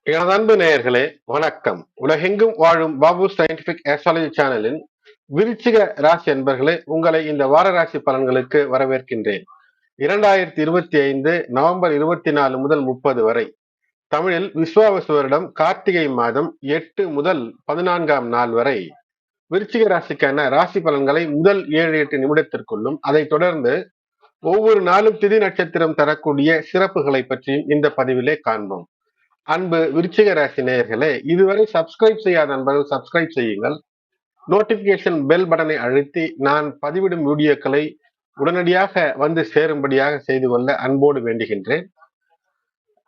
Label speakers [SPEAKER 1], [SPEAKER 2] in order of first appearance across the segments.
[SPEAKER 1] எனது அன்பு நேயர்களே வணக்கம். உலகெங்கும் வாழும் பாபு சயின்டிபிக் ஆஸ்ட்ராலஜி சேனலின் விருச்சிக ராசி என்பர்களே உங்களை இந்த வார ராசி பலன்களுக்கு வரவேற்கின்றேன். இரண்டாயிரத்தி இருபத்தி ஐந்து நவம்பர் இருபத்தி நாலு முதல் முப்பது வரை. தமிழில் விஸ்வாவசு வருடம் கார்த்திகை மாதம் எட்டு முதல் பதினான்காம் நாள் வரை. விருச்சிக ராசிக்கான ராசி பலன்களை முதல் ஏழு எட்டு நிமிடத்திற்குள்ளும் அதைத் தொடர்ந்து ஒவ்வொரு நாளும் திதி நட்சத்திரம் தரக்கூடிய சிறப்புகளை பற்றியும் இந்த பதிவிலே காண்போம். அன்பு விருச்சிக ராசி நேயர்களே இதுவரை சப்ஸ்கிரைப் செய்யாத நண்பர்கள் சப்ஸ்கிரைப் செய்யுங்கள். நோட்டிபிகேஷன் பெல் பட்டனை அழுத்தி நான் பதிவிடும் வீடியோக்களை உடனடியாக வந்து சேரும்படியாக செய்து கொள்ள அன்போடு வேண்டுகின்றேன்.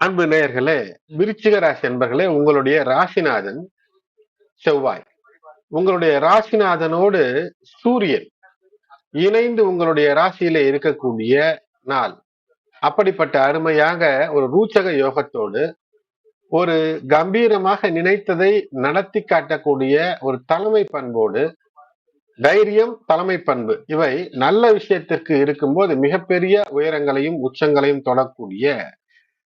[SPEAKER 1] அன்பு நேயர்களே விருச்சிக ராசி என்பர்களே உங்களுடைய ராசிநாதன் செவ்வாய். உங்களுடைய ராசிநாதனோடு சூரியன் இணைந்து உங்களுடைய ராசியில இருக்கக்கூடிய நாள். அப்படிப்பட்ட அருமையாக ஒரு ரூச்சக யோகத்தோடு ஒரு கம்பீரமாக நினைத்ததை நடத்தி காட்டக்கூடிய ஒரு தலைமை பண்போடு தைரியம் தலைமை பண்பு இவை நல்ல விஷயத்திற்கு இருக்கும்போது மிகப்பெரிய உயரங்களையும் உச்சங்களையும் தொடக்கூடிய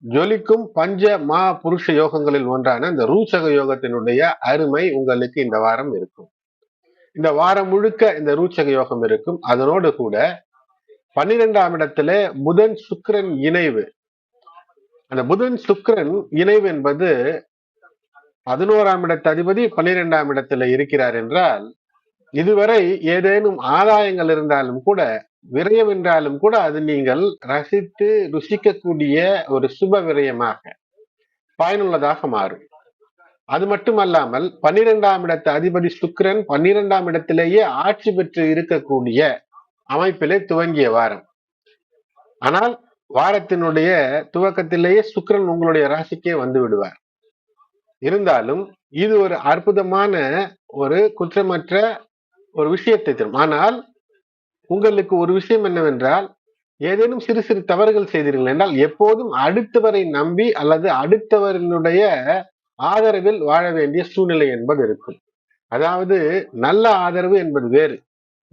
[SPEAKER 1] ஜொலிக்கும் பஞ்ச மா புருஷ யோகங்களில் ஒன்றான இந்த ரூச்சக யோகத்தினுடைய அருமை உங்களுக்கு இந்த வாரம் இருக்கும். இந்த வாரம் முழுக்க இந்த ரூச்சக யோகம் இருக்கும். அதனோடு கூட பன்னிரெண்டாம் இடத்துல புதன் சுக்கரன் இணைவு அந்த புதன் சுக்கரன் இணைவு என்பது பதினோராம் இடத்து அதிபதி பன்னிரெண்டாம் இடத்துல இருக்கிறார் என்றால் இதுவரை ஏதேனும் ஆதாயங்கள் இருந்தாலும் கூட விரயம் என்றாலும் கூட அது நீங்கள் ரசித்து ருசிக்கக்கூடிய ஒரு சுப விரயமாக பயனுள்ளதாக மாறும். அது மட்டுமல்லாமல் பன்னிரெண்டாம் இடத்து அதிபதி சுக்கிரன் பன்னிரெண்டாம் இடத்திலேயே ஆட்சி பெற்று இருக்கக்கூடிய அமைப்பிலே துவங்கிய வாரம். ஆனால் வாரத்தினுடைய துவக்கத்திலேயே சுக்கிரன் உங்களுடைய ராசிக்கே வந்து விடுவார். இருந்தாலும் இது ஒரு அற்புதமான ஒரு குற்றமற்ற ஒரு விஷயத்தை தரும். ஆனால் உங்களுக்கு ஒரு விஷயம் என்னவென்றால் ஏதேனும் சிறு சிறு தவறுகள் செய்தீர்கள் என்றால் எப்போதும் அடுத்தவரை நம்பி அல்லது அடுத்தவரினுடைய ஆதரவில் வாழ வேண்டிய சூழ்நிலை என்பது இருக்கும். அதாவது நல்ல ஆதரவு என்பது வேறு.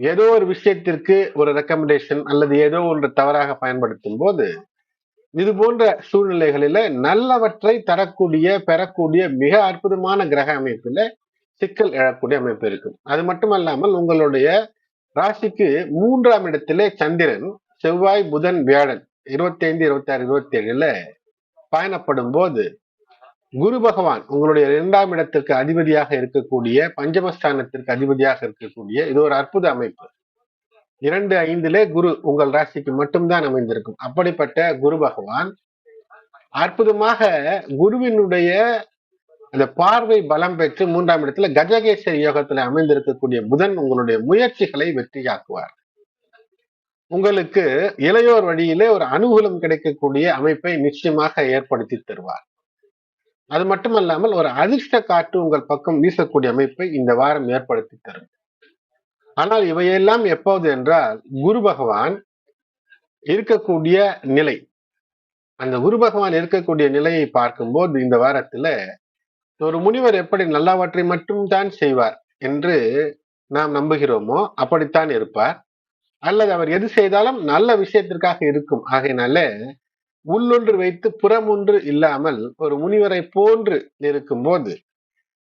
[SPEAKER 1] ஏதோ ஒரு விஷயத்திற்கு ஒரு ரெக்கமெண்டேஷன் அல்லது ஏதோ ஒன்று தவறாக பயன்படுத்தும் போது இது போன்ற சூழ்நிலைகளில நல்லவற்றை தரக்கூடிய பெறக்கூடிய மிக அற்புதமான கிரக அமைப்புல சிக்கல் எழக்கூடிய அமைப்பு இருக்கும். அது மட்டுமல்லாமல் உங்களுடைய ராசிக்கு மூன்றாம் இடத்திலே சந்திரன் செவ்வாய் புதன் வியாழன் இருபத்தி ஐந்து இருபத்தி ஆறு இருபத்தி ஏழுல பயணப்படும் போது குரு பகவான் உங்களுடைய இரண்டாம் இடத்திற்கு அதிபதியாக இருக்கக்கூடிய பஞ்சமஸ்தானத்திற்கு அதிபதியாக இருக்கக்கூடிய இது ஒரு அற்புத அமைப்பு. இரண்டு ஐந்திலே குரு உங்கள் ராசிக்கு மட்டும்தான் அமைந்திருக்கும். அப்படிப்பட்ட குரு பகவான் அற்புதமாக குருவினுடைய அந்த பார்வை பலம் பெற்று மூன்றாம் இடத்துல கஜகேசரி யோகத்துல அமைந்திருக்கக்கூடிய புதன் உங்களுடைய முயற்சிகளை வெற்றியாக்குவார். உங்களுக்கு இளையோர் வழியிலே ஒரு அனுகூலம் கிடைக்கக்கூடிய அமைப்பை நிச்சயமாக ஏற்படுத்தி தருவார். அது மட்டுமல்லாமல் ஒரு அதிர்ஷ்ட காற்று உங்கள் பக்கம் வீசக்கூடிய அமைப்பை இந்த வாரம் ஏற்படுத்தி தரும். ஆனால் இவையெல்லாம் எப்போது என்றால் குரு பகவான் இருக்கக்கூடிய நிலை. அந்த குரு பகவான் இருக்கக்கூடிய நிலையை பார்க்கும்போது இந்த வாரத்துல ஒரு முனிவர் எப்படி நல்லவற்றை மட்டும் தான் செய்வார் என்று நாம் நம்புகிறோமோ அப்படித்தான் இருப்பார். அல்லது அவர் எது செய்தாலும் நல்ல விஷயத்திற்காக இருக்கும். ஆகையினால உள்ளொன்று வைத்து புறம் ஒன்று இல்லாமல் ஒரு முனிவரை போன்று இருக்கும்போது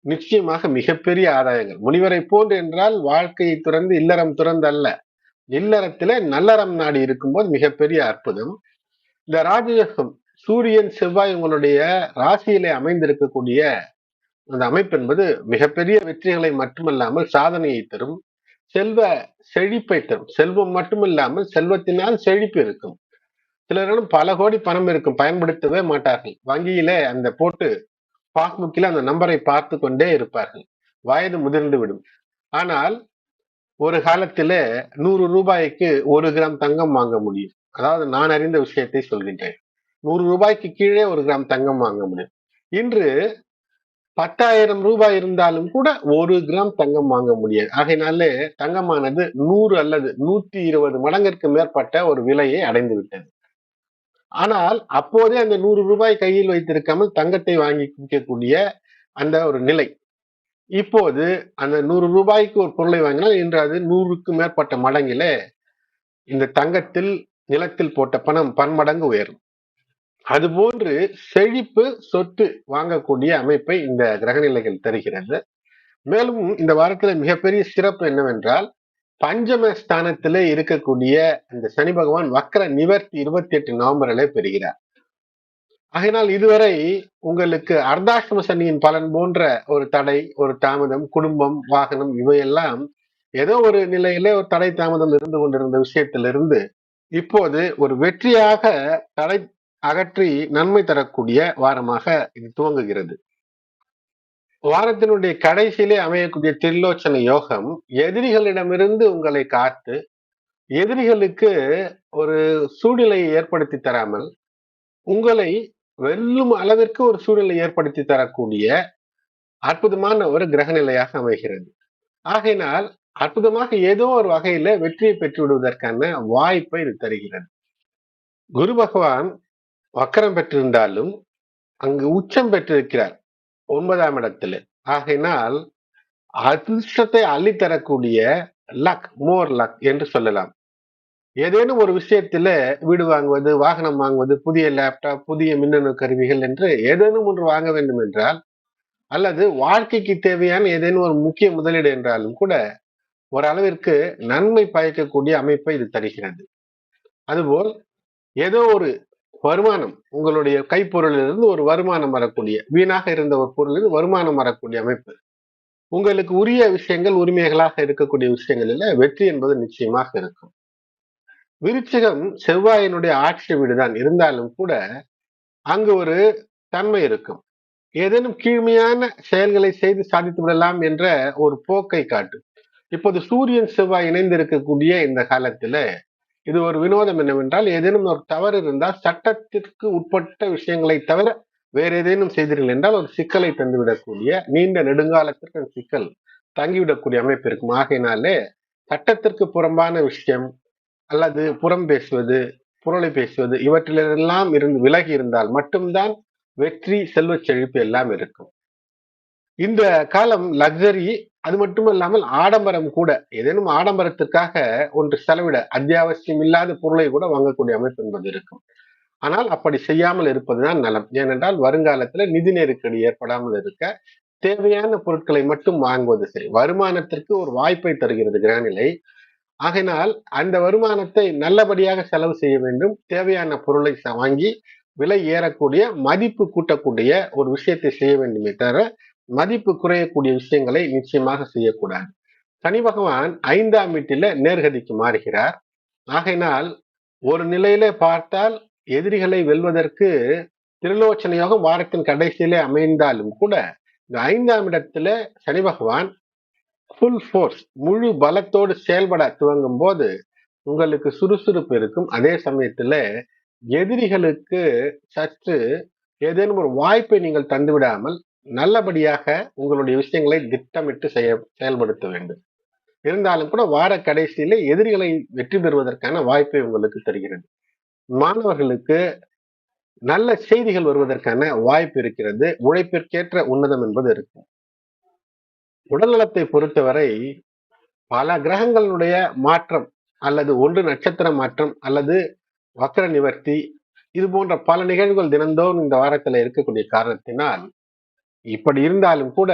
[SPEAKER 1] நிச்சயமாக மிகப்பெரிய ஆதாயங்கள். முனிவரை போன்று என்றால் வாழ்க்கையை துறந்து இல்லறம் துறந்து அல்ல இல்லறத்திலே நல்லறம் நாடி இருக்கும்போது மிகப்பெரிய அற்புதம். இந்த ராஜயோகம் சூரியன் செவ்வாய் உங்களுடைய ராசியிலே அமைந்திருக்கக்கூடிய அந்த அமைப்பு என்பது மிகப்பெரிய வெற்றிகளை மட்டுமல்லாமல் சாதனையை தரும். செல்வ செழிப்பை தரும். செல்வம் மட்டுமில்லாமல் செல்வத்தினால் செழிப்பு இருக்கும். சிலர்களும் பல கோடி பணம் இருக்கும். பயன்படுத்தவே மாட்டார்கள். வங்கியில அந்த போட்டு பாஸ்புக்கில் அந்த நம்பரை பார்த்து கொண்டே இருப்பார்கள். வயது முதிர்ந்து விடும். ஆனால் ஒரு காலத்தில நூறு ரூபாய்க்கு ஒரு கிராம் தங்கம் வாங்க முடியும். அதாவது நான் அறிந்த விஷயத்தை சொல்கின்றேன். நூறு ரூபாய்க்கு கீழே ஒரு கிராம் தங்கம் வாங்க முடியும். இன்று பத்தாயிரம் ரூபாய் இருந்தாலும் கூட ஒரு கிராம் தங்கம் வாங்க முடியாது. ஆகையினாலே தங்கமானது நூறு அல்லது நூத்தி இருபது மடங்கிற்கு மேற்பட்ட ஒரு விலையை அடைந்து விட்டது ஆனால் அப்போதே அந்த நூறு ரூபாய் கையில் வைத்திருக்காமல் தங்கத்தை வாங்கி குடிக்கக்கூடிய அந்த ஒரு நிலை. இப்போது அந்த நூறு ரூபாய்க்கு ஒரு பொருளை வாங்கினால் இன்று அது நூறுக்கு மேற்பட்ட மடங்கில இந்த தங்கத்தில் நிலத்தில் போட்ட பணம் பன்மடங்கு உயரும். அதுபோன்று செழிப்பு சொத்து வாங்கக்கூடிய அமைப்பை இந்த கிரகநிலைகள் தருகிறது. மேலும் இந்த வாரத்தில் மிகப்பெரிய சிறப்பு என்னவென்றால் பஞ்சம ஸ்தானத்திலே இருக்கக்கூடிய அந்த சனி பகவான் வக்கர நிவர்த்தி இருபத்தி எட்டு நவம்பர்ல பெறுகிறார். ஆகையினால் இதுவரை உங்களுக்கு அர்த்தாஷ்டம சனியின் பலன் போன்ற ஒரு தடை ஒரு தாமதம் குடும்பம் வாகனம் இவையெல்லாம் ஏதோ ஒரு நிலையிலே ஒரு தடை தாமதம் இருந்து கொண்டிருந்த விஷயத்திலிருந்து இப்போது ஒரு வெற்றியாக தடை அகற்றி நன்மை தரக்கூடிய வாரமாக இது துவங்குகிறது. வாரத்தினுடைய கடைசியிலே அமையக்கூடிய திரிலோச்சன யோகம் எதிரிகளிடமிருந்து உங்களை காத்து எதிரிகளுக்கு ஒரு சூழ்நிலையை ஏற்படுத்தி தராமல் உங்களை வெல்லும் அளவிற்கு ஒரு சூழ்நிலை ஏற்படுத்தி தரக்கூடிய அற்புதமான ஒரு கிரகநிலையாக அமைகிறது. ஆகையினால் அற்புதமாக ஏதோ ஒரு வகையில வெற்றியை பெற்று விடுவதற்கான வாய்ப்பை இது தருகிறது. குரு பகவான் வக்கரம் பெற்றிருந்தாலும் அங்கு உச்சம் பெற்றிருக்கிறார். ஒன்பதாம் இடத்துல. ஆகையினால் அதிர்ஷ்டத்தை அள்ளித்தரக்கூடிய லக் மோர் லக் என்று சொல்லலாம். ஏதேனும் ஒரு விஷயத்துல வீடு வாங்குவது வாகனம் வாங்குவது புதிய லேப்டாப் புதிய மின்னணு கருவிகள் என்று ஏதேனும் ஒன்று வாங்க வேண்டும் என்றால் அல்லது வாழ்க்கைக்கு தேவையான ஏதேனும் ஒரு முக்கிய முதலீடு என்றாலும் கூட ஓரளவிற்கு நன்மை பயக்கக்கூடிய அமைப்பை இது தருகிறது. அதுபோல் ஏதோ ஒரு வருமானம் உங்களுடைய கைப்பொருளிலிருந்து ஒரு வருமானம் வரக்கூடிய வீணாக இருந்த ஒரு பொருளிலிருந்து வருமானம் வரக்கூடிய அமைப்பு. உங்களுக்கு உரிய விஷயங்கள் உரிமைகளாக இருக்கக்கூடிய விஷயங்களில் வெற்றி என்பது நிச்சயமாக இருக்கும். விருச்சிகம் செவ்வாயினுடைய ஆட்சி வீடுதான். இருந்தாலும் கூட அங்கு ஒரு தன்மை இருக்கும். ஏதேனும் கீழ்மையான செயல்களை செய்து சாதித்து விடலாம் என்ற ஒரு போக்கை காட்டும். இப்போது சூரியன் செவ்வாய் இணைந்து இருக்கக்கூடிய இந்த காலத்துல இது ஒரு வினோதம் என்னவென்றால் ஏதேனும் ஒரு தவறு இருந்தால் சட்டத்திற்கு உட்பட்ட விஷயங்களை தவிர வேற ஏதேனும் செய்தீர்கள் என்றால் ஒரு சிக்கலை தந்துவிடக்கூடிய நீண்ட நெடுங்காலத்திற்கு சிக்கல் தங்கிவிடக்கூடிய அமைப்பு இருக்கும். ஆகையினாலே சட்டத்திற்கு புறம்பான விஷயம் அல்லது புறம் பேசுவது புரளை பேசுவது இவற்றிலெல்லாம் இருந்து விலகி இருந்தால் மட்டும்தான் வெற்றி செல்வ செழிப்பு எல்லாம் இருக்கும். இந்த காலம் லக்ஸரி அது மட்டும் இல்லாமல் ஆடம்பரம் கூட ஏதேனும் ஆடம்பரத்திற்காக ஒன்று செலவிட அத்தியாவசியம் இல்லாத பொருளை கூட வாங்கக்கூடிய அமைப்பு என்பது இருக்கும். ஆனால் அப்படி செய்யாமல் இருப்பதுதான் நலம். ஏனென்றால் வருங்காலத்துல நிதி நெருக்கடி ஏற்படாமல் இருக்க தேவையான பொருட்களை மட்டும் வாங்குவது சரி. வருமானத்திற்கு ஒரு வாய்ப்பை தருகிறது கிரகநிலை. ஆகினால் அந்த வருமானத்தை நல்லபடியாக செலவு செய்ய வேண்டும். தேவையான பொருளை வாங்கி விலை ஏறக்கூடிய மதிப்பு கூட்டக்கூடிய ஒரு விஷயத்தை செய்ய வேண்டுமே தவிர மதிப்பு குறையக்கூடிய விஷயங்களை நிச்சயமாக செய்யக்கூடாது. சனி பகவான் ஐந்தாம் வீட்டில நேர்கதிக்கு மாறுகிறார். ஆகையினால் ஒரு நிலையில பார்த்தால் எதிரிகளை வெல்வதற்கு திருலோச்சனையாக வாரத்தின் கடைசியிலே அமைந்தாலும் கூட இந்த ஐந்தாம் இடத்துல சனி பகவான் ஃபுல் ஃபோர்ஸ் முழு பலத்தோடு செயல்பட துவங்கும் போது உங்களுக்கு சுறுசுறுப்பு இருக்கும். அதே சமயத்துல எதிரிகளுக்கு சற்று ஏதேனும் ஒரு வாய்ப்பை நீங்கள் தந்துவிடாமல் நல்லபடியாக உங்களுடைய விஷயங்களை திட்டமிட்டு செய்ய செயல்படுத்த வேண்டும். இருந்தாலும் கூட வார கடைசியில எதிரிகளை வெற்றி பெறுவதற்கான வாய்ப்பை உங்களுக்கு தருகிறது. மாணவர்களுக்கு நல்ல செய்திகள் வருவதற்கான வாய்ப்பு இருக்கிறது. உழைப்பிற்கேற்ற உன்னதம் என்பது இருக்கும். உடல்நலத்தை பொறுத்தவரை பல கிரகங்களுடைய மாற்றம் அல்லது ஒன்று நட்சத்திர மாற்றம் அல்லது வக்கர நிவர்த்தி இது போன்ற பல நிகழ்வுகள் தினந்தோறும் இந்த வாரத்தில் இருக்கக்கூடிய காரணத்தினால் இப்படி இருந்தாலும் கூட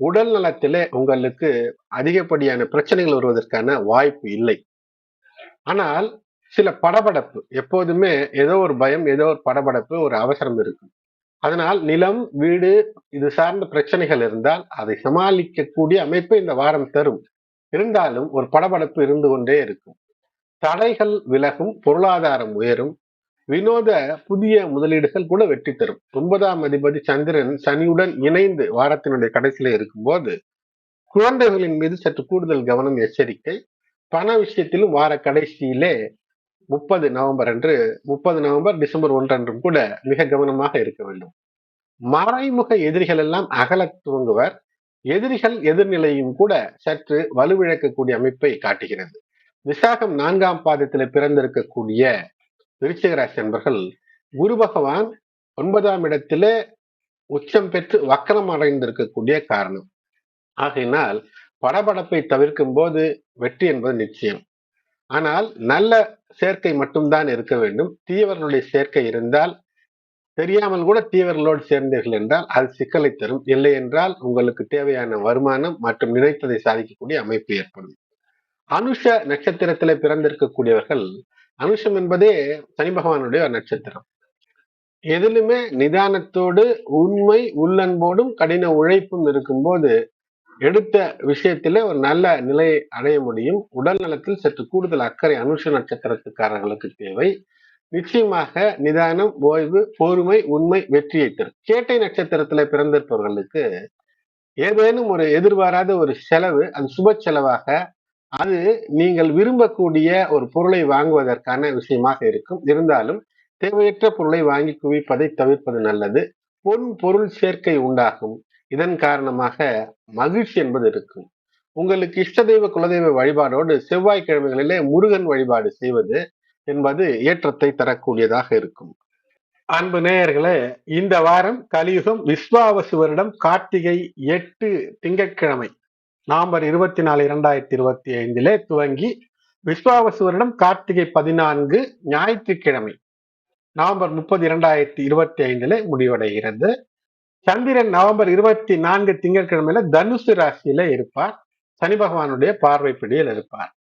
[SPEAKER 1] உடல் நலத்திலே உங்களுக்கு அதிகப்படியான பிரச்சனைகள் வருவதற்கான வாய்ப்பு இல்லை. ஆனால் சில படபடப்பு எப்போதுமே ஏதோ ஒரு பயம் ஏதோ ஒரு படபடப்பு ஒரு அவசரம் இருக்கும். அதனால் நிலம் வீடு இது சார்ந்த பிரச்சனைகள் இருந்தால் அதை சமாளிக்கக்கூடிய அமைப்பு இந்த வாரம் தரும். இருந்தாலும் ஒரு படபடப்பு இருந்து கொண்டே இருக்கும். தடைகள் விலகும் பொருளாதாரம் உயரும் வினோத புதிய முதலீடுகள் கூட வெற்றி தரும். ஒன்பதாம் அதிபதி சந்திரன் சனியுடன் இணைந்து வாரத்தினுடைய கடைசியில இருக்கும்போது குழந்தைகளின் மீது சற்று கூடுதல் கவனம் எச்சரிக்கை. பண விஷயத்திலும் வார கடைசியிலே முப்பது நவம்பர் அன்று முப்பது நவம்பர் டிசம்பர் ஒன்று அன்றும் கூட மிக கவனமாக இருக்க வேண்டும். மறைமுக எதிரிகள் எல்லாம் அகல துவங்குவர். எதிரிகள் எதிர்நிலையும் கூட சற்று வலுவிழக்கக்கூடிய அமைப்பை காட்டுகிறது. விசாகம் நான்காம் பாதத்தில் பிறந்திருக்கக்கூடிய விருச்சிகராசி நண்பர்கள் குரு பகவான் ஒன்பதாம் இடத்திலே உச்சம் பெற்று வக்கரம் அடைந்திருக்கக்கூடிய காரணம். ஆகையினால் படபடப்பை தவிர்க்கும் போது வெற்றி என்பது நிச்சயம். ஆனால் நல்ல சேர்க்கை மட்டும்தான் இருக்க வேண்டும். தீயவர்களுடைய சேர்க்கை இருந்தால் தெரியாமல் கூட தீவர்களோடு சேர்ந்தீர்கள் என்றால் அது சிக்கலை தரும். இல்லை என்றால் உங்களுக்கு தேவையான வருமானம் மற்றும் நினைத்ததை சாதிக்கக்கூடிய அமைப்பு ஏற்படும். அனுஷ நட்சத்திரத்திலே பிறந்திருக்கக்கூடியவர்கள் அனுஷம் என்பதே சனி பகவானுடைய ஒரு நட்சத்திரம். எதிலுமே நிதானத்தோடு உண்மை உள்ளன்போடும் கடின உழைப்பும் இருக்கும்போது எடுத்த விஷயத்தில் ஒரு நல்ல நிலையை அடைய முடியும். உடல் நலத்தில் சற்று கூடுதல் அக்கறை அனுஷ நட்சத்திரத்துக்காரர்களுக்கு தேவை. நிச்சயமாக நிதானம் ஓய்வு பொறுமை உண்மை வெற்றியை தரும். கேட்டை நட்சத்திரத்துல பிறந்திருப்பவர்களுக்கு ஏதேனும் ஒரு எதிர்பாராத ஒரு செலவு அது சுப செலவாக அது நீங்கள் விரும்பக்கூடிய ஒரு பொருளை வாங்குவதற்கான விஷயமாக இருக்கும். இருந்தாலும் தேவையற்ற பொருளை வாங்கி குவிப்பதை தவிர்ப்பது நல்லது. பொன் பொருள் சேர்க்கை உண்டாகும். இதன் காரணமாக மகிழ்ச்சி என்பது இருக்கும். உங்களுக்கு இஷ்ட தெய்வ குலதெய்வ வழிபாடோடு செவ்வாய்க்கிழமைகளிலே முருகன் வழிபாடு செய்வது என்பது ஏற்றத்தை தரக்கூடியதாக இருக்கும். அன்பு நேயர்களே இந்த வாரம் கலியுகம் விஸ்வாவசு வருடம் கார்த்திகை எட்டு திங்கட்கிழமை. நவம்பர் இருபத்தி நாலு இரண்டாயிரத்தி இருபத்தி ஐந்திலே துவங்கி விஸ்வாவசு வருடம் கார்த்திகை பதினான்கு ஞாயிற்றுக்கிழமை நவம்பர் முப்பது இரண்டாயிரத்தி இருபத்தி ஐந்திலே முடிவடைகிறது. சந்திரன் நவம்பர் இருபத்தி நான்கு திங்கட்கிழமையில தனுசு ராசியில இருப்பார். சனி பகவானுடைய பார்வைப்பிடியில் இருப்பார்.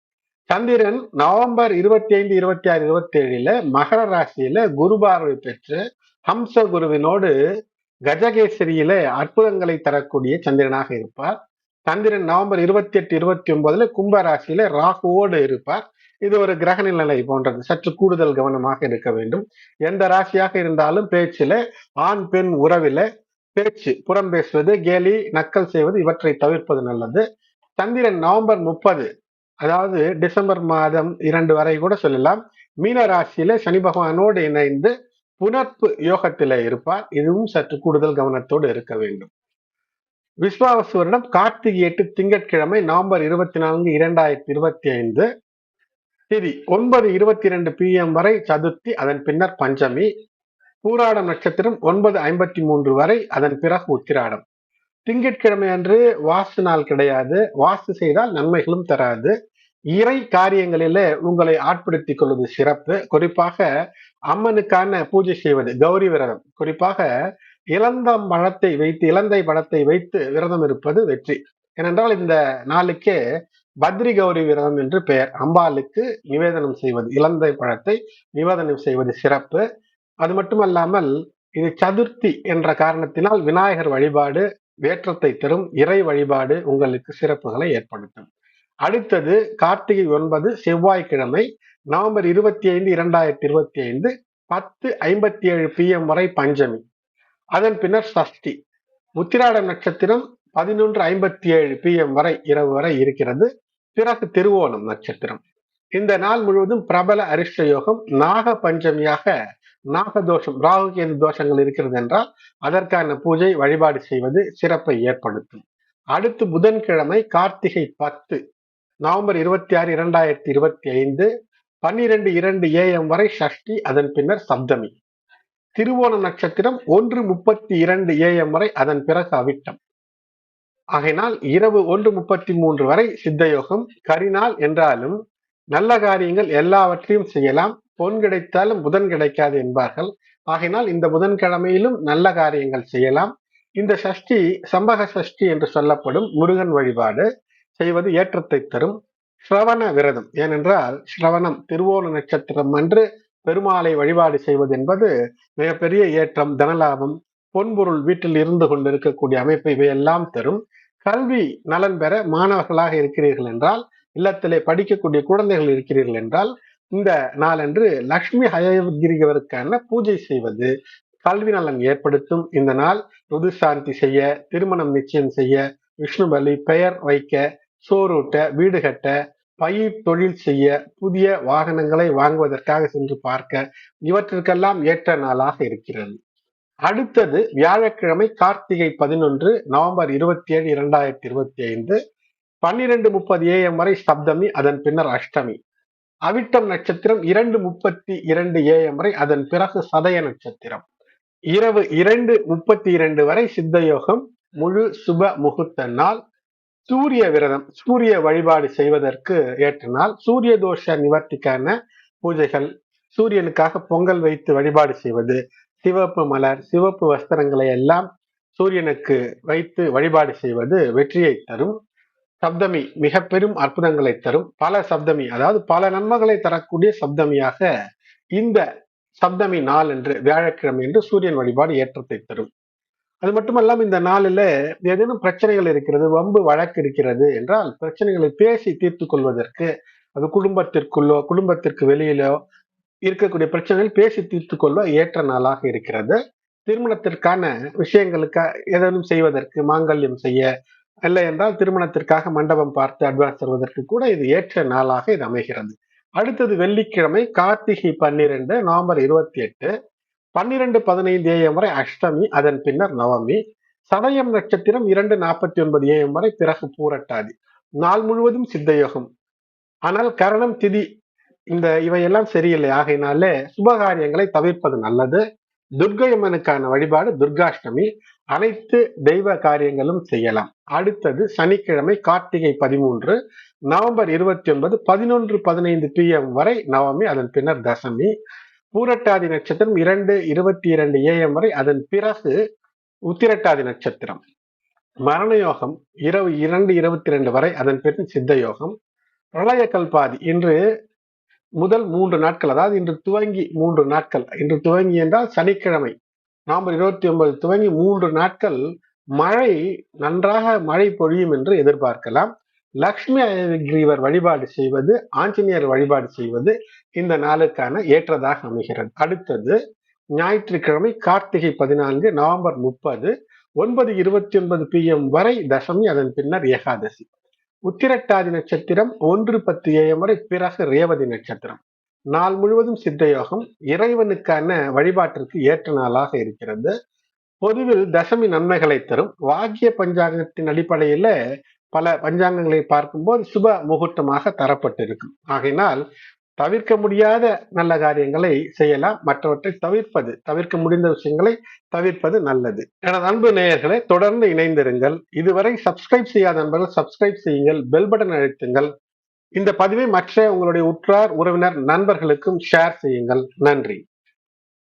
[SPEAKER 1] சந்திரன் நவம்பர் இருபத்தி ஐந்து இருபத்தி ஆறு இருபத்தி ஏழுல மகர ராசியில குரு பார்வை பெற்று ஹம்ச குருவினோடு கஜகேசரியில அற்புதங்களை தரக்கூடிய சந்திரனாக இருப்பார். சந்திரன் நவம்பர் இருபத்தி எட்டு இருபத்தி ஒன்பதுல கும்ப ராசியில ராகுவோடு இருப்பார். இது ஒரு கிரக நிலை போன்றது. சற்று கூடுதல் கவனமாக இருக்க வேண்டும். எந்த ராசியாக இருந்தாலும் பேச்சில ஆண் பெண் உறவில பேச்சு புறம் பேசுவது கேலி நக்கல் செய்வது இவற்றை தவிர்ப்பது நல்லது. சந்திரன் நவம்பர் முப்பது அதாவது டிசம்பர் மாதம் இரண்டு வரை கூட சொல்லலாம். மீன ராசியில சனி பகவானோடு இணைந்து புனர்ப்பு யோகத்தில இருப்பார். இதுவும் சற்று கூடுதல் கவனத்தோடு இருக்க வேண்டும். விஸ்வாவசு வருடம் கார்த்திகை எட்டு திங்கட்கிழமை நவம்பர் இருபத்தி நான்கு இரண்டாயிரத்தி இருபத்தி ஐந்து திதி ஒன்பது இருபத்தி இரண்டு பிஎம் வரை சதுர்த்தி அதன் பின்னர் பஞ்சமி பூராடம் நட்சத்திரம் ஒன்பது ஐம்பத்தி மூன்று வரை அதன் பிறகு உத்திராடம். திங்கட்கிழமை அன்று வாசு நாள் கிடையாது. வாசு செய்தால் நன்மைகளும் தராது. இறை காரியங்களில உங்களை ஆட்படுத்திக் கொள்வது சிறப்பு. குறிப்பாக அம்மனுக்கான பூஜை செய்வது கௌரி விரதம். குறிப்பாக இளந்தம் பழத்தை வைத்து இலந்தை பழத்தை வைத்து விரதம் இருப்பது வெற்றி. ஏனென்றால் இந்த நாளுக்கே பத்ரி கௌரி விரதம் என்று பெயர். அம்பாளுக்கு நிவேதனம் செய்வது இலந்தை பழத்தை நிவேதனம் செய்வது சிறப்பு. அது மட்டுமல்லாமல் இது சதுர்த்தி என்ற காரணத்தினால் விநாயகர் வழிபாடு வேற்றத்தை தரும் இறை வழிபாடு உங்களுக்கு சிறப்புகளை ஏற்படுத்தும். அடுத்தது கார்த்திகை ஒன்பது செவ்வாய்க்கிழமை நவம்பர் இருபத்தி ஐந்து இரண்டாயிரத்தி இருபத்தி ஐந்து பத்து ஐம்பத்தி ஏழு பிஎம் வரை பஞ்சமி. அதன் பின்னர் சஷ்டி. உத்திராட நட்சத்திரம் பதினொன்று ஐம்பத்தி ஏழு பிஎம் வரை இரவு வரை இருக்கிறது. பிறகு திருவோணம் நட்சத்திரம். இந்த நாள் முழுவதும் பிரபல அரிஷ்ட யோகம் நாக பஞ்சமியாக நாகதோஷம் ராகுகேது தோஷங்கள் இருக்கிறது என்றால் அதற்கான பூஜை வழிபாடு செய்வது சிறப்பை ஏற்படுத்தும். அடுத்து புதன்கிழமை கார்த்திகை பத்து நவம்பர் இருபத்தி ஆறு இரண்டாயிரத்தி இருபத்தி ஐந்து பன்னிரெண்டு இரண்டு ஏஎம் வரை ஷஷ்டி அதன் பின்னர் சப்தமி. திருவோண நட்சத்திரம் ஒன்று முப்பத்தி இரண்டு ஏஎம் வரை அதன் பிறகு அவிட்டம். ஆகையினால் இரவு ஒன்று முப்பத்தி மூன்று வரை சித்தயோகம் கரிநாள் என்றாலும் நல்ல காரியங்கள் எல்லாவற்றையும் செய்யலாம். பொன் கிடைத்தாலும் புதன் கிடைக்காது என்பார்கள். ஆகையினால் இந்த புதன்கிழமையிலும் நல்ல காரியங்கள் செய்யலாம். இந்த சஷ்டி சம்பக சஷ்டி என்று சொல்லப்படும் முருகன் வழிபாடு செய்வது ஏற்றத்தை தரும். ஸ்ரவண விரதம். ஏனென்றால் ஸ்ரவணம் திருவோண நட்சத்திரம் அன்று பெருமாளை வழிபாடு செய்வது என்பது மிகப்பெரிய ஏற்றம் தனலாபம் பொன்பொருள் வீட்டில் இருந்து கொண்டிருக்கக்கூடிய அமைப்பு இவையெல்லாம் தரும். கல்வி நலன் பெற மாணவர்களாக இருக்கிறீர்கள் என்றால் இல்லத்திலே படிக்கக்கூடிய குழந்தைகள் இருக்கிறீர்கள் என்றால் இந்த நாளன்று லக்ஷ்மி ஹயகிரிகவருக்கான பூஜை செய்வது கல்வி நலன் ஏற்படுத்தும். இந்த நாள் ருது சாந்தி செய்ய திருமணம் நிச்சயம் செய்ய விஷ்ணு பலி பெயர் வைக்க சோறூட்ட வீடு கட்ட பயிர் தொழில் செய்ய புதிய வாகனங்களை வாங்குவதற்காக சென்று பார்க்க இவற்றிற்கெல்லாம் ஏற்ற நாளாக இருக்கிறது. அடுத்தது வியாழக்கிழமை கார்த்திகை பதினொன்று நவம்பர் இருபத்தி ஏழு இரண்டாயிரத்தி இருபத்தி ஐந்து பன்னிரண்டு முப்பது ஏஎம் வரை சப்தமி அதன் பின்னர் அஷ்டமி. அவிட்டம் நட்சத்திரம் இரண்டு முப்பத்தி இரண்டு ஏஎம் வரை அதன் பிறகு சதய நட்சத்திரம். இரவு இரண்டு முப்பத்தி இரண்டு வரை சித்தயோகம் முழு சுப முகூர்த்த நாள் சூரிய விரதம் சூரிய வழிபாடு செய்வதற்கு ஏற்ற நாள் சூரிய தோஷ நிவர்த்திக்கான பூஜைகள் சூரியனுக்காக பொங்கல் வைத்து வழிபாடு செய்வது சிவப்பு மலர் சிவப்பு வஸ்திரங்களை எல்லாம் சூரியனுக்கு வைத்து வழிபாடு செய்வது வெற்றியை தரும். சப்தமி மிக பெரும் அற்புதங்களை தரும். பல சப்தமி அதாவது பல நன்மைகளை தரக்கூடிய சப்தமியாக இந்த சப்தமி நாள் என்று வியாழக்கிழமை என்று சூரியன் வழிபாடு ஏற்றத்தை தரும். அது மட்டுமல்லாமல் இந்த நாளில் ஏதேனும் பிரச்சனைகள் இருக்கிறது வம்பு வழக்கு இருக்கிறது என்றால் பிரச்சனைகளை பேசி தீர்த்து கொள்வதற்கு அது குடும்பத்திற்குள்ளோ குடும்பத்திற்கு வெளியிலோ இருக்கக்கூடிய பிரச்சனைகள் பேசி தீர்த்து கொள்ள ஏற்ற நாளாக இருக்கிறது. திருமணத்திற்கான விஷயங்களுக்கு ஏதேனும் செய்வதற்கு மாங்கல்யம் செய்ய இல்லை என்றால் திருமணத்திற்காக மண்டபம் பார்த்து அட்வான்ஸ் தருவதற்கு கூட இது ஏற்ற நாளாக இது அமைகிறது. அடுத்தது வெள்ளிக்கிழமை கார்த்திகை பன்னிரெண்டு நவம்பர் இருபத்தி எட்டு. பன்னிரண்டு பதினைந்து ஏஎம் வரை அஷ்டமி அதன் பின்னர் நவமி சதயம் நட்சத்திரம் இரண்டு நாற்பத்தி ஒன்பது ஏஎம் வரை பிறகு பூரட்டாதி. நாள் முழுவதும் சித்தயோகம். ஆனால் கரணம் திதி இந்த இவையெல்லாம் சரியில்லை. ஆகையினாலே சுபகாரியங்களை தவிர்ப்பது நல்லது. துர்கையம்மனுக்கான வழிபாடு துர்காஷ்டமி. அனைத்து தெய்வ காரியங்களும் செய்யலாம். அடுத்தது சனிக்கிழமை கார்த்திகை பதிமூன்று நவம்பர் இருபத்தி ஒன்பது பதினொன்று பதினைந்து பிஎம் வரை நவமி அதன் பின்னர் தசமி. பூரட்டாதி நட்சத்திரம் இரண்டு இருபத்தி இரண்டு ஏஎம் வரை அதன் பிறகு உத்திரட்டாதி நட்சத்திரம். மரண யோகம் இரவு இரண்டு இருபத்தி ரெண்டு வரை அதன் பிறகு சித்த யோகம் பிரளய கல்பாதி இன்று முதல் மூன்று நாட்கள் அதாவது இன்று துவங்கி மூன்று நாட்கள். இன்று துவங்கி என்றால் சனிக்கிழமை. நவம்பர் இருபத்தி ஒன்பது துவங்கி மூன்று நாட்கள் மழை நன்றாக மழை பொழியும் என்று எதிர்பார்க்கலாம். லக்ஷ்மி கிரீவர் வழிபாடு செய்வது ஆஞ்சநேயர் வழிபாடு செய்வது இந்த நாளுக்கான ஏற்றதாக அமைகிறது. அடுத்தது ஞாயிற்றுக்கிழமை கார்த்திகை பதினான்கு நவம்பர் முப்பது ஒன்பது இருபத்தி ஒன்பது பி எம் வரை தசமி அதன் பின்னர் ஏகாதசி. உத்திரட்டாதி நட்சத்திரம் ஒன்று பத்து ஏஎம் வரை பிறகு ரேவதி நட்சத்திரம். நாள் முழுவதும் சித்தயோகம் இறைவனுக்கான வழிபாட்டிற்கு ஏற்ற நாளாக இருக்கிறது. பொதுவில் தசமி நன்மைகளை தரும். வாக்கிய பஞ்சாங்கத்தின் அடிப்படையில பல பஞ்சாங்கங்களை பார்க்கும்போது சுப முகூர்த்தமாக தரப்பட்டிருக்கும். ஆகையினால் தவிர்க்க முடியாத நல்ல காரியங்களை செய்யலாம். மற்றவற்றை தவிர்ப்பது தவிர்க்க முடிந்த விஷயங்களை தவிர்ப்பது நல்லது. எனது அன்பு நேயர்களை தொடர்ந்து இணைந்திருங்கள். இதுவரை சப்ஸ்கிரைப் செய்யாத நண்பர்கள் சப்ஸ்கிரைப் செய்யுங்கள். பெல் பட்டன் அழுத்துங்கள். இந்த பதிவை மற்ற உங்களுடைய உற்றார் உறவினர் நண்பர்களுக்கும் ஷேர் செய்யுங்கள். நன்றி.